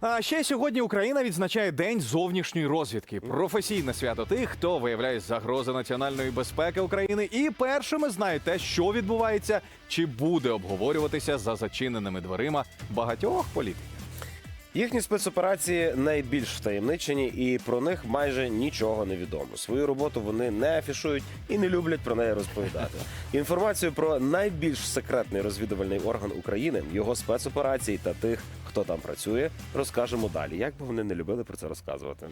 А ще сьогодні Україна відзначає День зовнішньої розвідки. Професійне свято тих, хто виявляє загрози національної безпеки України і першими знають те, що відбувається, чи буде обговорюватися за зачиненими дверима багатьох політиків. Їхні спецоперації найбільш втаємничені, і про них майже нічого не відомо. Свою роботу вони не афішують і не люблять про неї розповідати. Інформацію про найбільш секретний розвідувальний орган України, його спецоперації та тих, хто там працює, розкажемо далі. Як би вони не любили про це розказувати.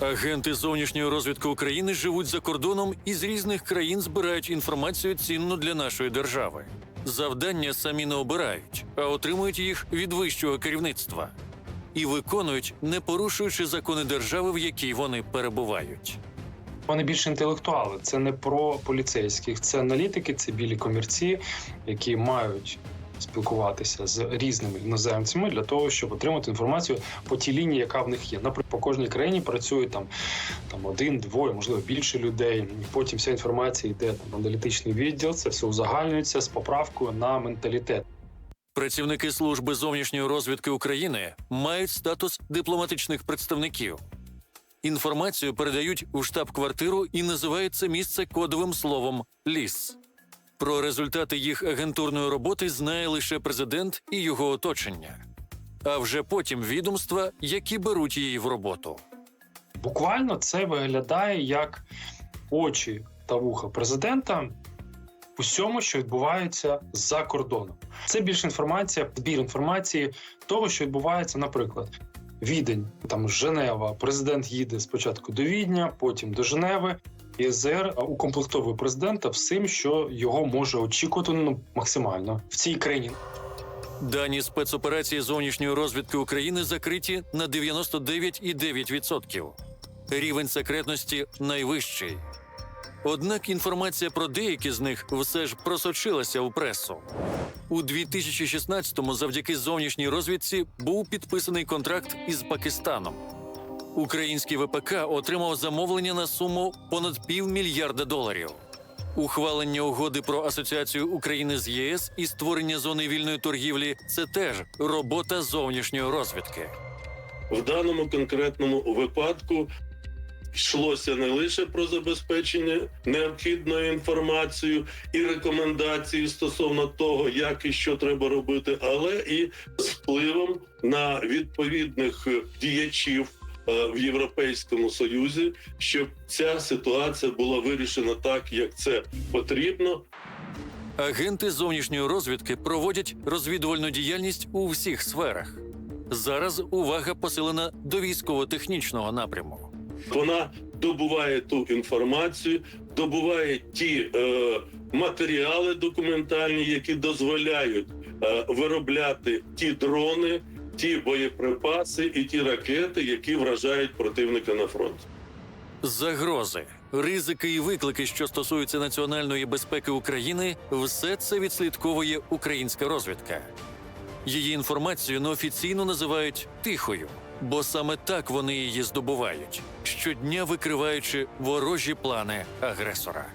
Агенти зовнішньої розвідки України живуть за кордоном і з різних країн збирають інформацію цінну для нашої держави. Завдання самі не обирають, а отримують їх від вищого керівництва і виконують, не порушуючи закони держави, в якій вони перебувають. Вони більш інтелектуали. Це не про поліцейських, це аналітики, це білі комірці, які мають спілкуватися з різними іноземцями для того, щоб отримати інформацію по тій лінії, яка в них є. Наприклад, по кожній країні працює там, там один, двоє, можливо, більше людей. Потім вся інформація йде там аналітичний відділ. Це все узагальнюється з поправкою на менталітет. Працівники служби зовнішньої розвідки України мають статус дипломатичних представників. Інформацію передають у штаб-квартиру і називають це місце кодовим словом ліс. Про результати їх агентурної роботи знає лише президент і його оточення, а вже потім відомства, які беруть її в роботу. Буквально це виглядає як очі та вуха президента усьому, що відбувається за кордоном. Це більше інформація, збір інформації того, що відбувається, наприклад. Відень, там Женева, президент їде спочатку до Відня, потім до Женеви. ЄЗР укомплектовує президента всім, що його може очікувати ну, максимально в цій країні. Дані спецоперації зовнішньої розвідки України закриті на 99,9%. Рівень секретності найвищий. Однак інформація про деякі з них все ж просочилася у пресу. У 2016-му завдяки зовнішній розвідці був підписаний контракт із Пакистаном. Український ВПК отримав замовлення на суму понад півмільярда доларів. Ухвалення угоди про асоціацію України з ЄС і створення зони вільної торгівлі це теж робота зовнішньої розвідки. В даному конкретному випадку йшлося не лише про забезпечення необхідною інформацією і рекомендації стосовно того, як і що треба робити, але і з впливом на відповідних діячів. Е, В Європейському Союзі, щоб ця ситуація була вирішена так, як це потрібно, Агенти зовнішньої розвідки проводять розвідувальну діяльність у всіх сферах. Зараз увага посилена до військово-технічного напряму. Вона добуває ту інформацію, добуває ті е, матеріали документальні, які дозволяють е, виробляти ті дрони, ті боєприпаси і ті ракети, які вражають противника на фронті. Загрози, ризики і виклики, що стосуються національної безпеки України, все це відслідковує українська розвідка. Її інформацію неофіційно називають тихою, бо саме так вони її здобувають, щодня викриваючи ворожі плани агресора.